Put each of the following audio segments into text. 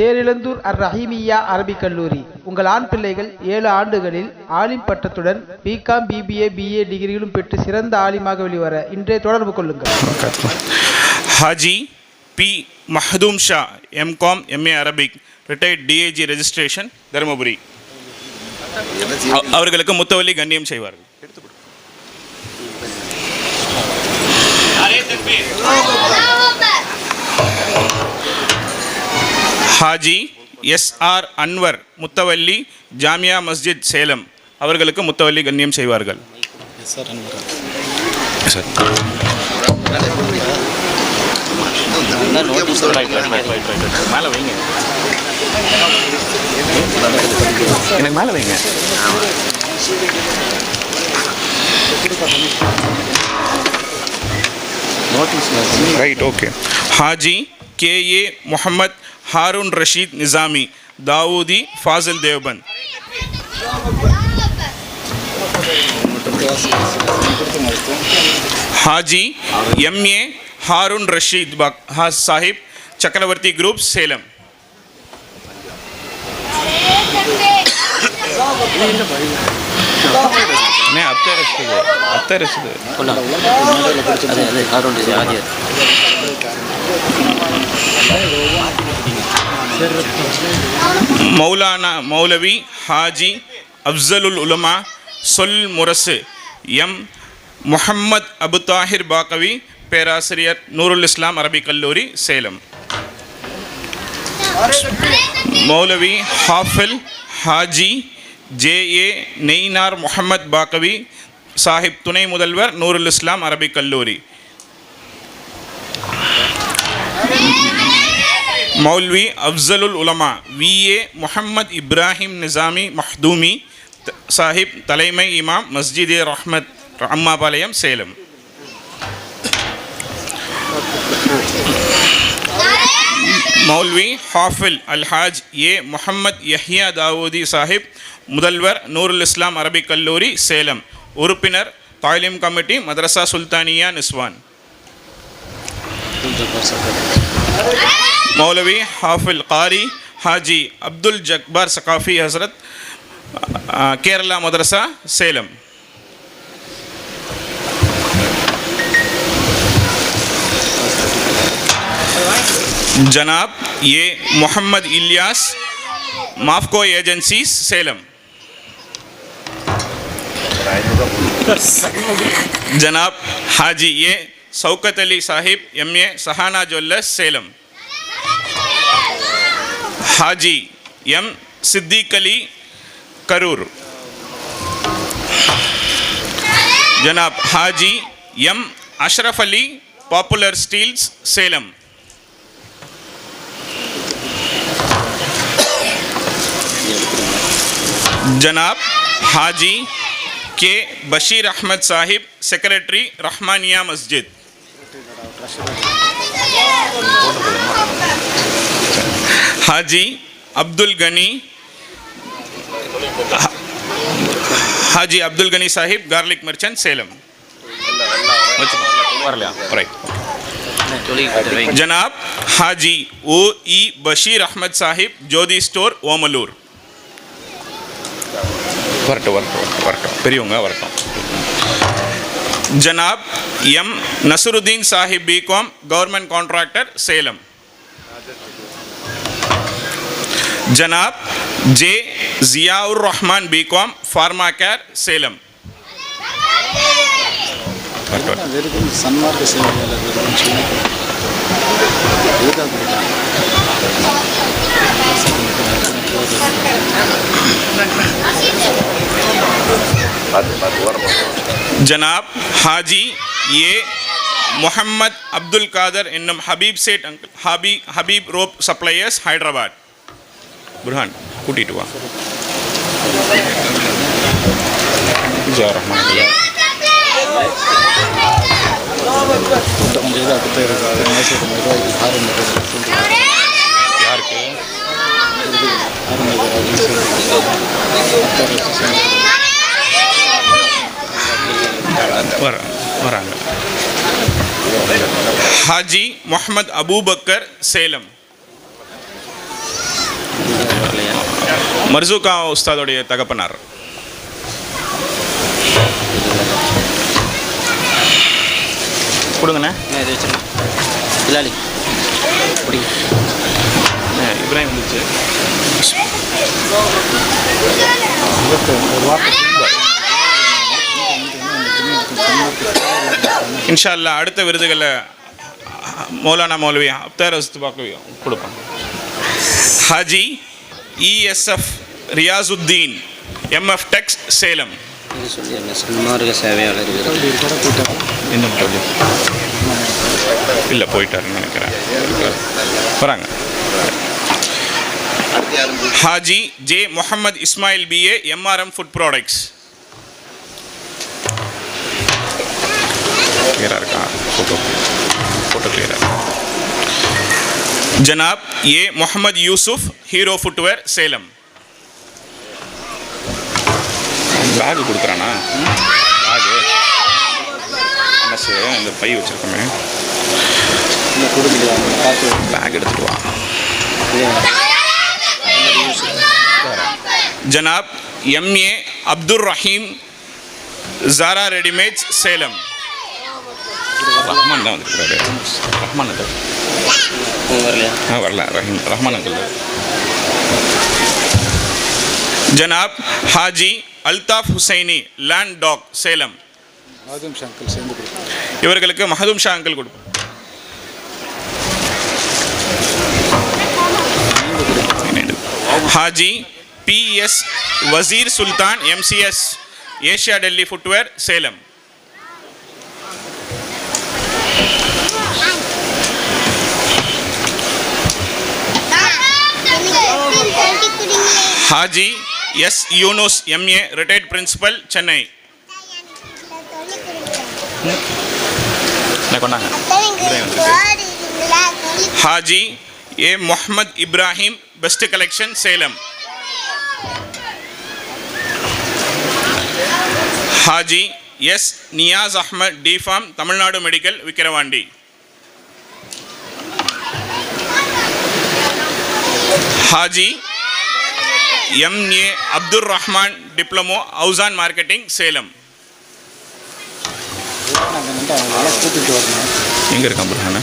தேரிழந்தூர் அர் ரஹீமியா அரபிக் கல்லூரி. உங்கள் ஆண் பிள்ளைகள் ஏழு ஆண்டுகளில் ஆலிம் பட்டத்துடன் பிகாம் பிபிஏ பிஏ டிகிரிகளும் பெற்று சிறந்த ஆலிமாக வெளிவர இன்றே தொடர்பு கொள்ளுங்கள். Haji P Mahdoom Shah MCom MA Arabic retired DAG registration Dharmapuri. அவ- அவர்களுக்கு முத்தவல்லி கண்ணியம் செய்வார்கள். ஹாஜி எஸ் ஆர் அன்வர் முத்தவல்லி ஜாமியா மஸ்ஜித் சேலம் அவர்களுக்கு முத்தவல்லி கண்ணியம் செய்வார்கள். மேலே வைங்க. எனக்கு மேலே வைங்க. Right okay Haji K A Mohammed Haroon Rashid Nizami Dawoodi Fazil Deoband. Haji M A Haroon Rashid Sahib Chakravarthy group Salem. Maulana மௌலவி ஹாஜி அப்சலுல் உலமா சொல் முரசு எம் முஹம்மத் அபு தாஹிர் பாக்கவி பேராசிரியர் நூருல் இஸ்லாம் அரபிக் கல்லூரி சேலம். மௌலவி ஹாஃபில் ஹாஜி ஜே ஏ நெய்னார் முஹம்மத் பாக்கவி சாஹிப் துணை முதல்வர் நூருல் இஸ்லாம் அரபிக் கல்லூரி. மௌல்வி அஃப்சலுல் உலமா விஏ முஹம்மத் இப்ராஹிம் நிசாமி மஹ்தூமி த- சாஹிப் தலைமை இமாம் மஸ்ஜிதே ரஹ்மத் அம்மாபாளையம் சேலம் மௌல்வி ஹாஃபில் அல்ஹாஜ் ஏ முஹம்மத் யஹ்யா தாவூதி சாஹிப் முதல்வர் நூருல் இஸ்லாம் அரபிக் கல்லூரி சேலம் உறுப்பினர் தாலிம் கமிட்டி மதரசா சுல்தானியா நிஸ்வான் मौलवी हाफिल कारी हाजी अब्दुल जब्बार सकाफ़ी हज़रत केरला मदरसा, सेलम। जनाब, ये मोहम्मद इलियास माफको एजेंसी, सेलम। जनाब, हाजी, ये Shaukat Ali Sahib M A Sahana jewellers Salem Haji M Siddiqali Karur जनाब हाजी M Ashraf Ali popular steel Salem जनाब हाजी के बशीर अहमद साहिब सेक्रेटरी रहमानिया मस्जिद हाजी अब्दुल गनी हा- Haji Abdul Gani Sahib garlic merchant Salem Right. சொல்லிக்கிட்டு வைங்க जनाब Haji O E Basheer Ahmed Sahib Jothi store Omalur வரட்டும் வரட்டும் வரட்டும், வரட்டும் பெரியவங்க வரட்டும் ஜனாப் M Nasruddin Sahib BCom government contractor Salem ஜனாப் J Ziaur Rahman BCom pharma care Salem வரட்டும், வரட்டும். வெறும் சன்மார்க்க சேவையாளர் வெறும் சொல்லி இதுதான் கொடுத்தாங்க ஜனாப் ஹாஜி ஏ முஹம்மத் அப்துல் காதர் என்னும் ஹபீப் சேட் அங்கிள் ஹபி ஹபீப் ரோப் சப்ளையர்ஸ் ஹைதராபாத் புர்ஹான் கூட்டிட்டு வா ஜா ரஹ்மான் ஐயா. கொஞ்சம் இதாக கொடுத்து இருக்கு மேசைக்கு நிர்வாகி ஆரம்ப சொல்லிட்டு யாருக்கு ஆரம்ப அப்படின்னு சொல்லி வர வராங்க ஹாஜி முஹம்மத் அபூபக்கர் சேலம் மர்சூகா உஸ்தாதுடைய தகப்பனார் கொடுங்கண்ணே இது வச்சிருங்க பிடிங்க இப்ராஹிம் வந்துச்சு இன்ஷா அல்லாஹ் அடுத்த விருதுகளை மௌலானா மௌலவி அப்தார் பார்க்க கொடுப்போம் Haji ESF Riyasuddin MF tex Salem. சன்மார்க்க சேவையாளர் இல்லை போயிட்டாருன்னு நினைக்கிறேன். வராங்க. Haji J Mohammed Ismail BA MRM food products கிளியராக இருக்கா? ஃபோட்டோ ஃபோட்டோ கிளியராக ஜனாப் A Mohammed Yusuf Hero footwear Salem bag கொடுக்குறானா? Bag என்ன இந்த பை வச்சிருக்கோமே. பேக் எடுத்துட்டு வா. ஜனாப் எம்ஏ அப்துல் ரஹீம் ஜாரா ரெடிமேட்ஸ் சேலம் ரஹ்மான் தான் வந்துருக்காரு ரஹ்மான் வரலையா? ஆ வரல. ரஹீம் ரஹ்மான் அங்கிள். ஜனாப் ஹாஜி அல்தாஃப் ஹுசைனி லேண்ட் டாக் சேலம். இவர்களுக்கு மஹதும் ஷா அங்கிள் கொடுப்போம். Haji BS Wazir Sultan MCS Asia Delhi footwear Salem. Haji S Yunus MA retired principal Chennai. கொண்டாங்க? Haji A Muhammad Ibrahim best collection Salem. Haji S Niyas Ahmed DPharm Tamil Nadu medical Vikravandi. Haji MA Abdul Rahman diploma ஹவுசான் marketing Salem எங்கே இருக்கான் புர்ஹானா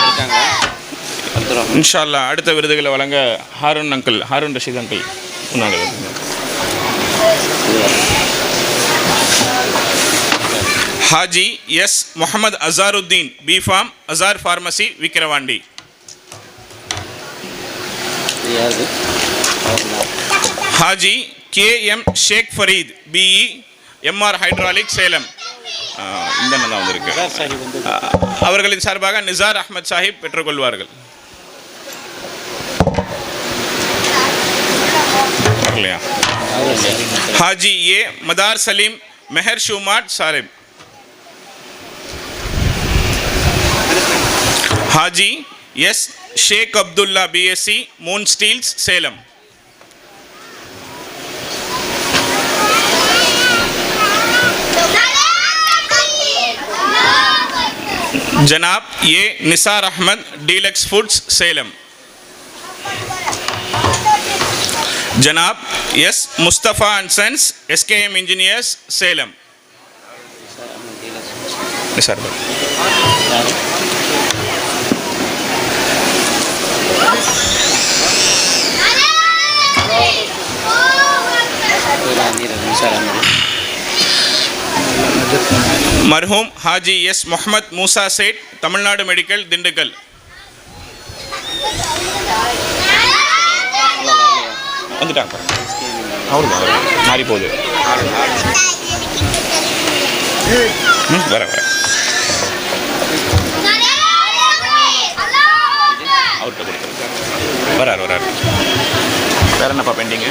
இருக்காங்க அடுத்த விருதுகளை வழங்க Haroon uncle Haroon Rashid uncle முன்னாடி Haji S Mohammed Azharuddin BPharm Azhar pharmacy Vikravandi. யாரு Haji K M Sheikh Fareed BE MR hydraulic Salem. இந்த தான் வந்திருக்கு அவர்களின் சார்பாக நிசார் அஹ்மத் சாஹிப் பெற்றுக்கொள்வார்கள். ஹாஜி ஏ மதார் சலீம் மெஹர் ஷுமாட் சாரிப் Haji S Sheikh Abdullah BSc moon steels Salem Janab A Nisar Ahmed deluxe foods Salem Janab S Mustafa and sons SKM engineers Salem Nisar bhai Nisar மர்ஹூம் Haji S Muhammad Moosa Sait Tamil Nadu medical Dindigul. வந்துட்டாங்க. அவரு மாறி போகுது வர வர. வரார் வரார். வேற என்னப்பா பெண்டிங்கு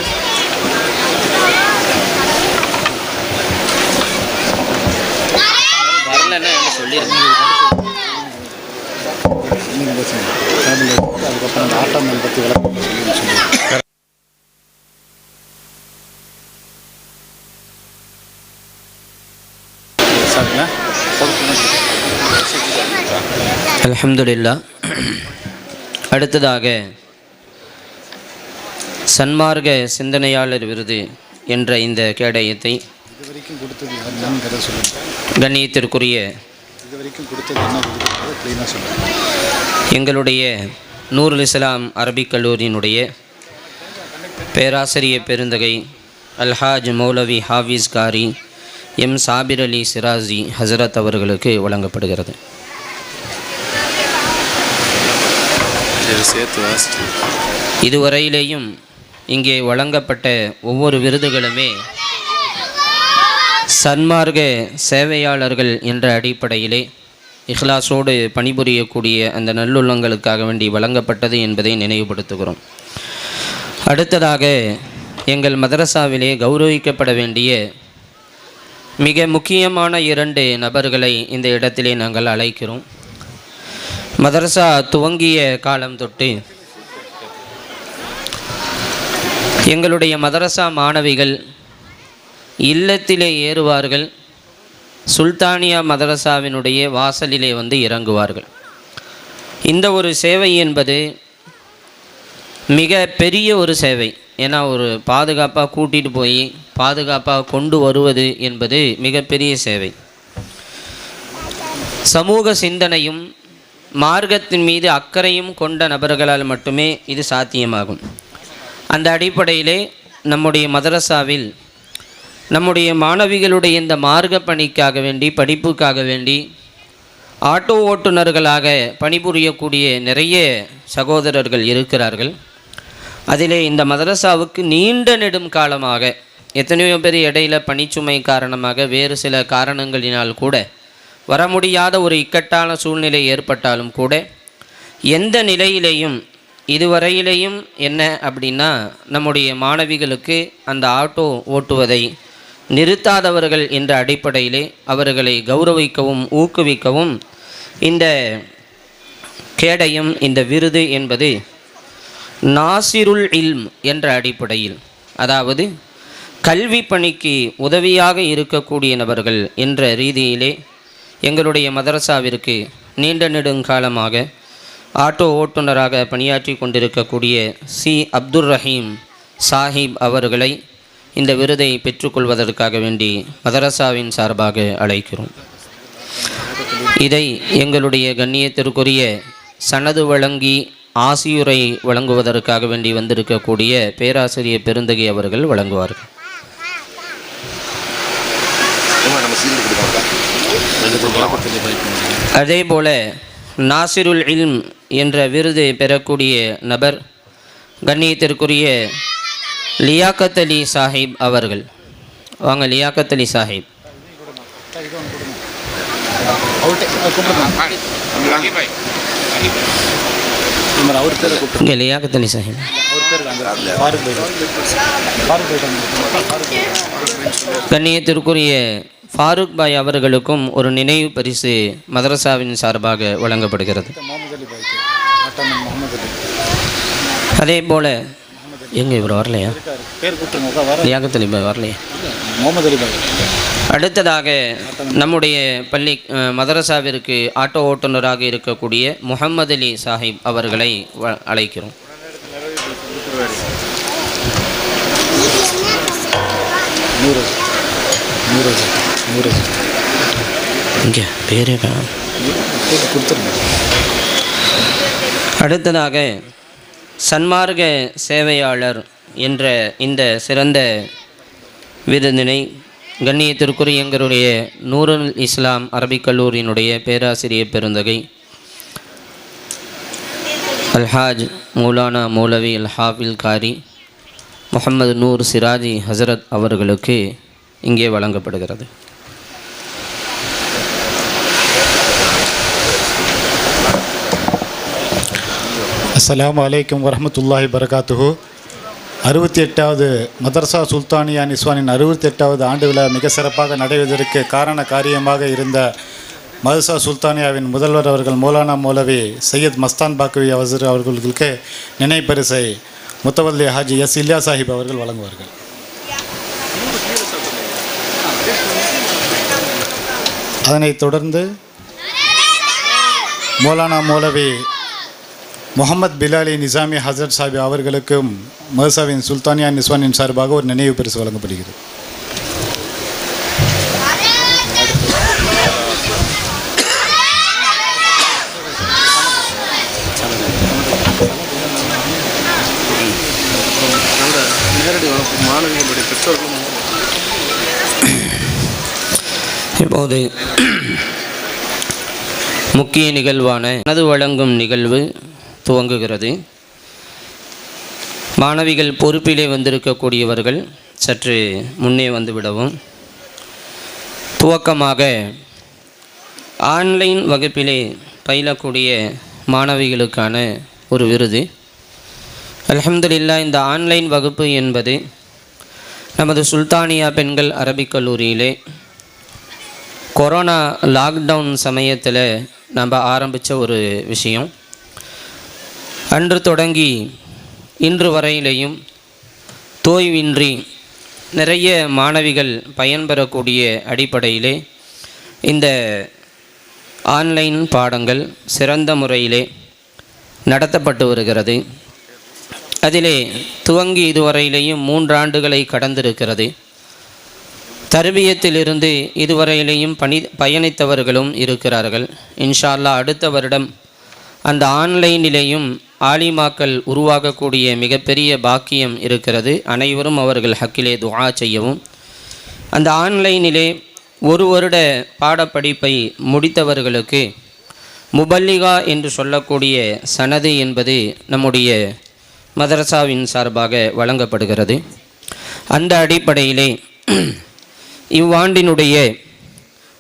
வரலன்னா என்ன அதுக்கப்புறம் அந்த ஆட்டோமேன் பற்றி விளக்கம் சொல்லி அல்ஹம்துலில்லா அடுத்ததாக சன்மார்க்க சிந்தனையாளர் விருது என்ற இந்த கேடயத்தை கண்ணியத்திற்குரிய எங்களுடைய நூருல் இஸ்லாம் அரபிக் கல்லூரியினுடைய பேராசிரியர் பெருந்தகை அல்ஹாஜ் மௌலவி ஹாஃபிஸ் காரி எம் சாபிர் அலி சிராஜி ஹசரத் அவர்களுக்கு வழங்கப்படுகிறது. இதுவரையிலேயும் இங்கே வழங்கப்பட்ட ஒவ்வொரு விருதுகளுமே சன்மார்க்க சேவையாளர்கள் என்ற அடிப்படையிலே இஹ்லாஸோடு பணிபுரியக்கூடிய அந்த நல்லுள்ளங்களுக்காக வேண்டி வழங்கப்பட்டது என்பதை நினைவுபடுத்துகிறோம். அடுத்ததாக எங்கள் மதரசாவிலே கௌரவிக்கப்பட வேண்டிய மிக முக்கியமான இரண்டு நபர்களை இந்த இடத்திலே நாங்கள் அழைக்கிறோம். மதரசா துவங்கிய காலம் தொட்டு எங்களுடைய மதரசா மாணவிகள் இல்லத்திலே ஏறுவார்கள் சுல்தானியா மதரசாவினுடைய வாசலிலே வந்து இறங்குவார்கள். இந்த ஒரு சேவை என்பது மிக பெரிய ஒரு சேவை. ஏன்னா ஒரு பாதுகாப்பாக கூட்டிகிட்டு போய் பாதுகாப்பாக கொண்டு வருவது என்பது மிகப்பெரிய சேவை. சமூக சிந்தனையும் மார்க்கத்தின் மீது அக்கறையும் கொண்ட நபர்களால் மட்டுமே இது சாத்தியமாகும். அந்த அடிப்படையிலே நம்முடைய மதரசாவில் நம்முடைய மாணவிகளுடைய இந்த மார்க்க பணிக்காக வேண்டி படிப்புக்காக வேண்டி ஆட்டோ ஓட்டுநர்களாக பணிபுரியக்கூடிய நிறைய சகோதரர்கள் இருக்கிறார்கள். அதிலே இந்த மதரசாவுக்கு நீண்ட நெடும் காலமாக எத்தனையோ பேர் இடையில பணிச்சுமை காரணமாக வேறு சில காரணங்களினால் கூட வர முடியாத ஒரு இக்கட்டான சூழ்நிலை ஏற்பட்டாலும் கூட எந்த நிலையிலேயும் இதுவரையிலேயும் என்ன அப்படின்னா நம்முடைய மாணவிகளுக்கு அந்த ஆட்டோ ஓட்டுவதை நிறுத்தாதவர்கள் என்ற அடிப்படையிலே அவர்களை கௌரவிக்கவும் ஊக்குவிக்கவும் இந்த கேடயம் இந்த விருது என்பது நாசிருல் இல்ம் என்ற அடிப்படையில் அதாவது கல்வி பணிக்கு உதவியாக இருக்கக்கூடிய நபர்கள் என்ற ரீதியிலே எங்களுடைய மதரசாவிற்கு நீண்ட நெடுங்காலமாக ஆட்டோ ஓட்டுநராக பணியாற்றி கொண்டிருக்கக்கூடிய சி. அப்துர் ரஹீம் சாஹிப் அவர்களை இந்த விருதை பெற்றுக்கொள்வதற்காக வேண்டி மதரசாவின் சார்பாக அழைக்கிறோம். இதை எங்களுடைய கண்ணியத்திற்குரிய சனது வழங்கி ஆசியுரை வழங்குவதற்காக வேண்டி வந்திருக்கக்கூடிய பேராசிரியர் பெருந்தகை அவர்கள் வழங்குவார்கள். அதே போல நாசிருல் இல்ம் என்ற விருது பெறக்கூடிய நபர் கண்ணியத்திற்குரிய லியாக்கத் அலி சாஹிப் அவர்கள். வாங்க லியாக்கத் அலி சாஹிப். இங்கே லியாக்கத் அலி சாஹிப். கண்ணியத்திற்குரிய ஃபாரூக் பாய் அவர்களுக்கும் ஒரு நினைவு பரிசு மதரசாவின் சார்பாக வழங்கப்படுகிறது. அதே போல் எங்கே இவர் வரலையா? இருக்காரு பாய் வரலையா? முகமது அலி பாய் அடுத்ததாக நம்முடைய பள்ளி மதரசாவிற்கு ஆட்டோ ஓட்டுநராக இருக்கக்கூடிய முகமது அலி சாஹிப் அவர்களை வ- அழைக்கிறோம். நூறு நூறு. இங்கே பேரே கொடுத்துருங்க அடுத்ததாக சன்மார்க்க சேவையாளர் என்ற இந்த சிறந்த விருதினை கண்ணியத்திற்குரிய எங்களுடைய நூருல் இஸ்லாம் அரபிக் கல்லூரியினுடைய பேராசிரியர் பெருந்தகை அல்ஹாஜ் மௌலானா மௌலவி அல் ஹாஃபில் காரி முகமது நூர் சிராஜி ஹசரத் அவர்களுக்கு இங்கே வழங்கப்படுகிறது. அஸ்லாம் அலைக்கும் வரமத்துல்லாஹி வரகாத்துஹு அறுபத்தி எட்டாவது மதர்சா சுல்தானியா நிஸ்வானின் அறுபத்தி எட்டாவது ஆண்டு விழா மிக சிறப்பாக நடைபெறுவதற்கு காரண காரியமாக இருந்த மதர்சா சுல்தானியாவின் முதல்வர் அவர்கள் மௌலானா மௌலவி சையத் மஸ்தான் பாக்கவி அவசர் அவர்களுக்கு நினைப்பரிசை முத்தவல்லி ஹாஜி எஸ் இல்லியா சாஹிப் அவர்கள் வழங்குவார்கள். அதனைத் தொடர்ந்து மௌலானா மௌலவி முகமது பிலாலி நிசாமி ஹசரத் சாஹிப் அவர்களுக்கும் மதசாவின் சுல்தானியா நிஸ்வானின் சார்பாக ஒரு நினைவு பரிசு வழங்கப்படுகிறது. இப்போது முக்கிய நிகழ்வான மனது வழங்கும் நிகழ்வு துவங்குகிறது. மாணவிகள் பொறுப்பிலே வந்திருக்கக்கூடியவர்கள் சற்று முன்னே வந்துவிடவும். துவக்கமாக ஆன்லைன் வகுப்பிலே பயிலக்கூடிய மாணவிகளுக்கான ஒரு விருது. அலமதுல்லா இந்த ஆன்லைன் வகுப்பு என்பது நமது சுல்தானியா பெண்கள் அரபிக் கல்லூரியிலே கொரோனா லாக்டவுன் சமயத்தில் நம்ம ஆரம்பித்த ஒரு விஷயம். அன்று தொடங்கி இன்று வரையிலையும் தோய்வின்றி நிறைய மாணவிகள் பயன்பெறக்கூடிய அடிப்படையிலே இந்த ஆன்லைன் பாடங்கள் சிறந்த முறையிலே நடத்தப்பட்டு வருகிறது. அதிலே துவங்கி இதுவரையிலேயும் மூன்றாண்டுகளை கடந்திருக்கிறது. தருவியத்திலிருந்து இதுவரையிலேயும் பணி பயணித்தவர்களும் இருக்கிறார்கள். இன்ஷால்லா அடுத்த வருடம் அந்த ஆன்லைனிலேயும் ஆலிமாக்கள் உருவாகக்கூடிய மிகப்பெரிய பாக்கியம் இருக்கிறது. அனைவரும் அவர்கள் ஹக்கிலே துஆ செய்யவும். அந்த ஆன்லைனிலே ஒரு வருட பாடப்படிப்பை முடித்தவர்களுக்கு முபல்லிகா என்று சொல்லக்கூடிய சனது என்பது நம்முடைய மதரசாவின் சார்பாக வழங்கப்படுகிறது. அந்த அடிப்படையிலே இவ்வாண்டினுடைய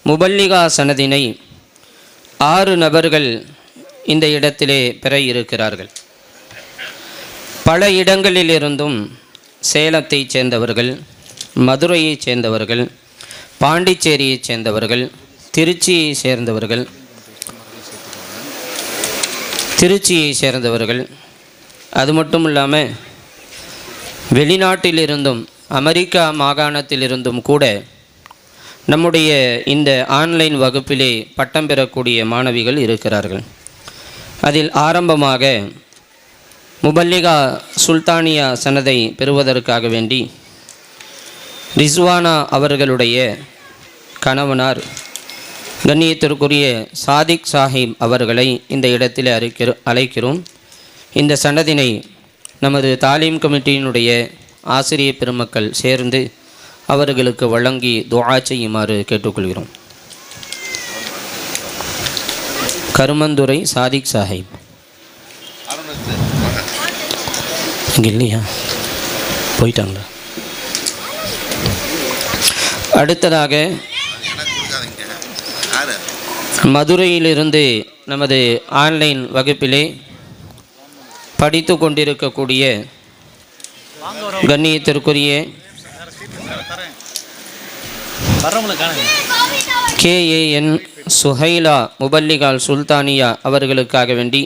முபல்லிகா சனதினை ஆறு நபர்கள் இந்த இடத்திலே பெற இருக்கிறார்கள். பல இடங்களிலிருந்தும் சேலத்தைச் சேர்ந்தவர்கள் மதுரையைச் சேர்ந்தவர்கள் பாண்டிச்சேரியைச் சேர்ந்தவர்கள் திருச்சியை சேர்ந்தவர்கள் திருச்சியை சேர்ந்தவர்கள். அது மட்டும் இல்லாமல் வெளிநாட்டிலிருந்தும் அமெரிக்கா மாகாணத்திலிருந்தும் கூட நம்முடைய இந்த ஆன்லைன் வகுப்பிலே பட்டம் பெறக்கூடிய மாணவிகள் இருக்கிறார்கள். அதில் ஆரம்பமாக முபல்லிகா சுல்தானியா சனதை பெறுவதற்காக வேண்டி ரிஸ்வானா அவர்களுடைய கணவனார் கண்ணியத்திற்குரிய சாதிக் சாஹிப் அவர்களை இந்த இடத்தில் அழைக்கிற அழைக்கிறோம். இந்த சனதினை நமது தாலீம் கமிட்டியினுடைய ஆசிரிய பெருமக்கள் சேர்ந்து அவர்களுக்கு வழங்கி துவா செய்யுமாறு கேட்டுக்கொள்கிறோம். கருமந்துரை சாதிக் சாஹிப். இங்கே இல்லையா போயிட்டாங்களா? அடுத்ததாக மதுரையிலிருந்து நமது ஆன்லைன் வகுப்பிலே படித்து கொண்டிருக்கக்கூடிய கண்ணியத்திற்குரிய கேஏஎன் சுஹைலா முபல்லிகால் சுல்தானியா அவர்களுக்காக வேண்டி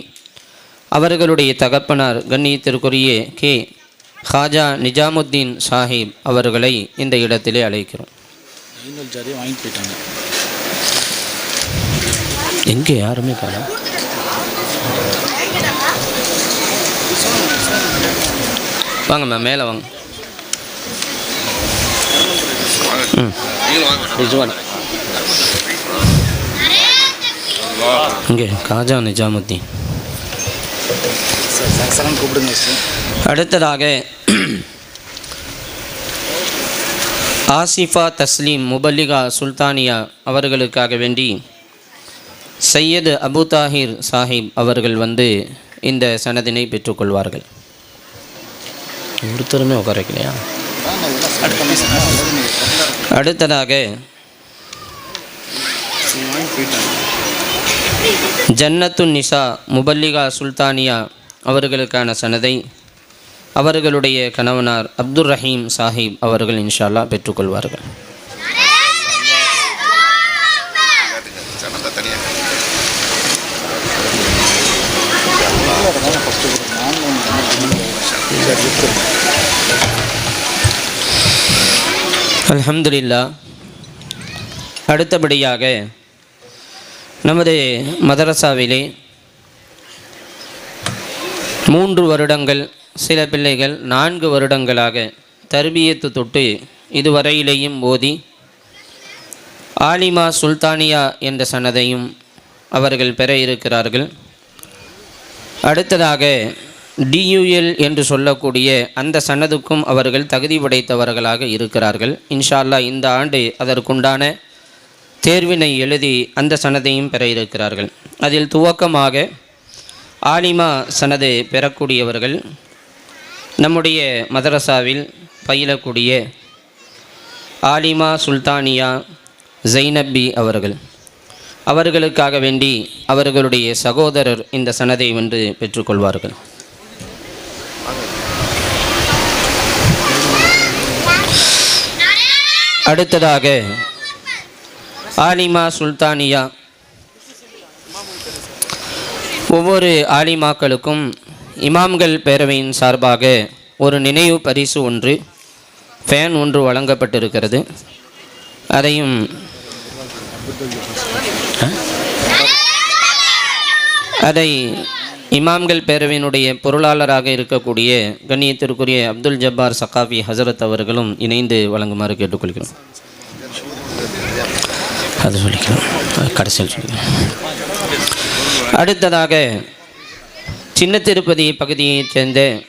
அவர்களுடைய தகப்பனார் கண்ணியத்திற்குரிய கே. ஹாஜா நிஜாமுத்தீன் சாஹிப் அவர்களை இந்த இடத்திலே அழைக்கிறோம். எங்கே யாருமே காணோம் வாங்க மேம் மேலே வாங்க. ம். இங்கே காஜா நிஜாமுத்தீன். கூப்பிடுங்க அடுத்ததாக ஆசிஃபா தஸ்லீம் முபல்லிகா சுல்தானியா அவர்களுக்காக வேண்டி சையது அபு தாஹிர் சாஹிப் அவர்கள் வந்து இந்த சனதினை பெற்றுக்கொள்வார்கள். ஒருத்தருமே உட்கார வைக்கலையா? அடுத்ததாக ஜன்னத்து நிசா முபல்லிகா சுல்தானியா அவர்களுக்கான சனதை அவர்களுடைய கணவனார் அப்துல் ரஹீம் சாஹிப் அவர்கள் இன்ஷால்லா பெற்றுக்கொள்வார்கள். அலமதுல்லா அடுத்தபடியாக நமது மதரசாவிலே மூன்று வருடங்கள் சில பிள்ளைகள் நான்கு வருடங்களாக தர்பியத்து தொட்டு இதுவரையிலேயும் ஓதி ஆலிமா சுல்தானியா என்ற சனதையும் அவர்கள் பெற இருக்கிறார்கள். அடுத்ததாக டியூஎல் என்று சொல்லக்கூடிய அந்த சன்னதுக்கும் அவர்கள் தகுதி படைத்தவர்களாக இருக்கிறார்கள். இன்ஷால்லா இந்த ஆண்டு அதற்குண்டான தேர்வினை எழுதி அந்த சனதையும் பெற இருக்கிறார்கள் அதில் துவக்கமாக ஆலிமா சனது பெறக்கூடியவர்கள் நம்முடைய மதரசாவில் பயிலக்கூடிய ஆலிமா சுல்தானியா ஜெய்னப்பி அவர்கள். அவர்களுக்காக வேண்டி அவர்களுடைய சகோதரர் இந்த சனதை வென்று பெற்றுக்கொள்வார்கள். அடுத்ததாக ஆலிமா சுல்தானியா. ஒவ்வொரு ஆலிமாக்களுக்கும் இமாம்கள் பேரவையின் சார்பாக ஒரு நினைவு பரிசு ஒன்று ஃபேன் ஒன்று வழங்கப்பட்டிருக்கிறது. அதையும் அதை இமாம்கள் பேரவையினுடைய பொருளாளராக இருக்கக்கூடிய கண்ணியத்திற்குரிய அப்துல் ஜப்பார் சக்காஃபி ஹசரத் அவர்களும் இணைந்து வழங்குமாறு கேட்டுக்கொள்கிறோம். அது சொல்லிக்கிறோம் கடைசியில் சொல்லிக்கிறோம் அடுத்ததாக சின்ன திருப்பதி பகுதியைச் சேர்ந்த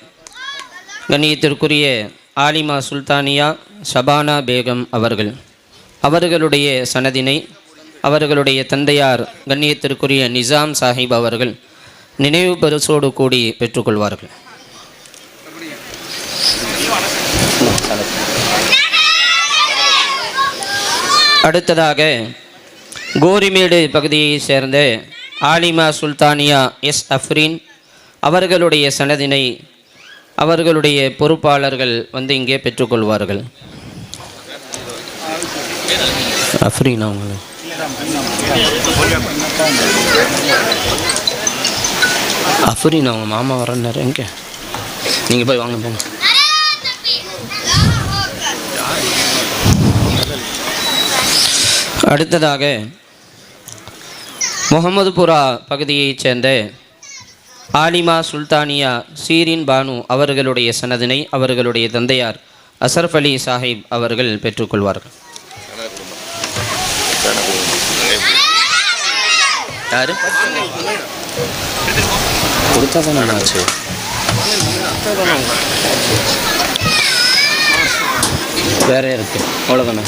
கண்ணியத்திற்குரிய ஆலிமா சுல்தானியா ஷபானா பேகம் அவர்கள். அவர்களுடைய சனதினை அவர்களுடைய தந்தையார் கண்ணியத்திற்குரிய நிசாம் சாஹிப் அவர்கள் நினைவு பரிசோடு கூடி பெற்றுக்கொள்வார்கள். அடுத்ததாக கோரிமேடு பகுதியைச் சேர்ந்த ஆலிமா சுல்தானியா எஸ் அஃப்ரீன் அவர்களுடைய சனதினை அவர்களுடைய பொறுப்பாளர்கள் வந்து இங்கே பெற்றுக்கொள்வார்கள். அஃப்ரீன் அவங்க அஃப்ரீன் அவங்க மாமா வரன்னாரு. எங்கே? நீங்கள் போய் வாங்க போங்க. அடுத்ததாக முகமதுபுரா பகுதியைச் சேர்ந்த ஆலிமா சுல்தானியா சீரின் பானு அவர்களுடைய சனதினை அவர்களுடைய தந்தையார் அசர்ஃப் அலி சாஹிப் அவர்கள் பெற்றுக்கொள்வார்கள் யாரு? வேற இருக்கு அவ்வளோதானே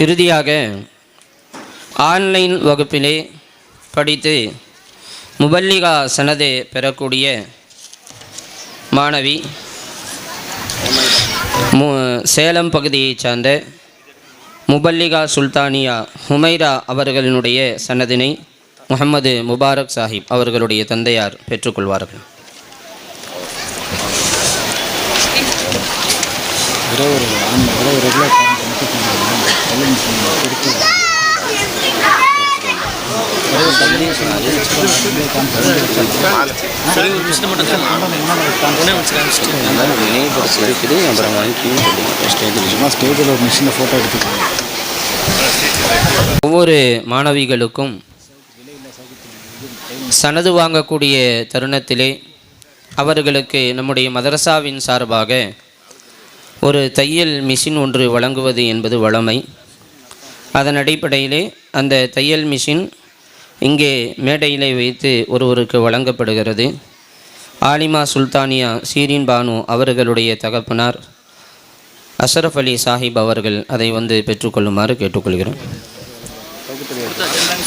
இறுதியாக ஆன்லைன் வகுப்பிலே படித்து முபல்லிகா சனது பெறக்கூடிய மாணவி மு சேலம் பகுதியைச் சார்ந்த முபல்லிகா சுல்தானியா ஹுமைரா அவர்களினுடைய சன்னதினை முகமது முபாரக் சாஹிப் அவர்களுடைய தந்தையார் பெற்றுக்கொள்வார்கள். இருக்குது அப்புறம் ஸ்டேஜில் ஒரு மிஷினில் ஃபோட்டோ எடுத்துக்கோங்க ஒவ்வொரு மாணவிகளுக்கும் சனது வாங்கக்கூடிய தருணத்திலே அவர்களுக்கு நம்முடைய மதரசாவின் சார்பாக ஒரு தையல் மிஷின் ஒன்று வழங்குவது என்பது வழமை. அதன் அடிப்படையிலே அந்த தையல் மிஷின் இங்கே மேடையிலே வைத்து ஒருவருக்கு வழங்கப்படுகிறது. ஆலிமா சுல்தானியா சீரின் பானு அவர்களுடைய தகப்பனார் அஷரஃப் அலி சாஹிப் அவர்கள் அதை வந்து பெற்றுக்கொள்ளுமாறு கேட்டுக்கொள்கிறோம்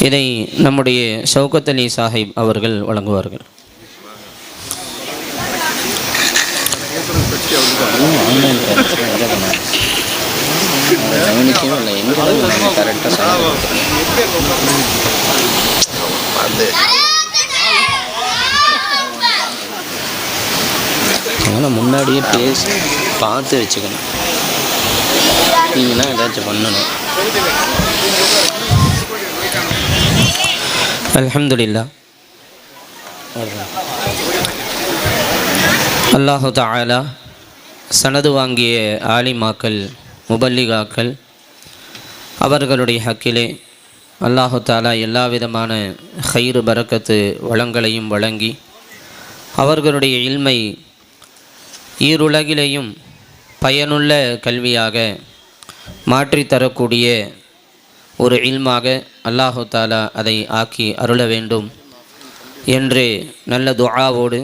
இதை நம்முடைய ஷவுகத் அலி சாஹிப் அவர்கள் வழங்குவார்கள். அதனால் முன்னாடியே பேசி பார்த்து வச்சுக்கணும். நீங்கள் ஏதாச்சும் பண்ணணும். அலமதுல்லா அல்லாஹு தாலா சனது வாங்கிய ஆலிமாக்கள் முபல்லிகாக்கள் அவர்களுடைய ஹக்கிலே அல்லாஹு தாலா எல்லா விதமான ஹயிறு பரக்கத்து வளங்களையும் வழங்கி அவர்களுடைய இல்மை ஈருலகிலேயும் பயனுள்ள கல்வியாக மாற்றித்தரக்கூடிய ஒரு இல்மாக அல்லாஹு தாலா அதை ஆக்கி அருள வேண்டும் என்று நல்ல துஆவோடு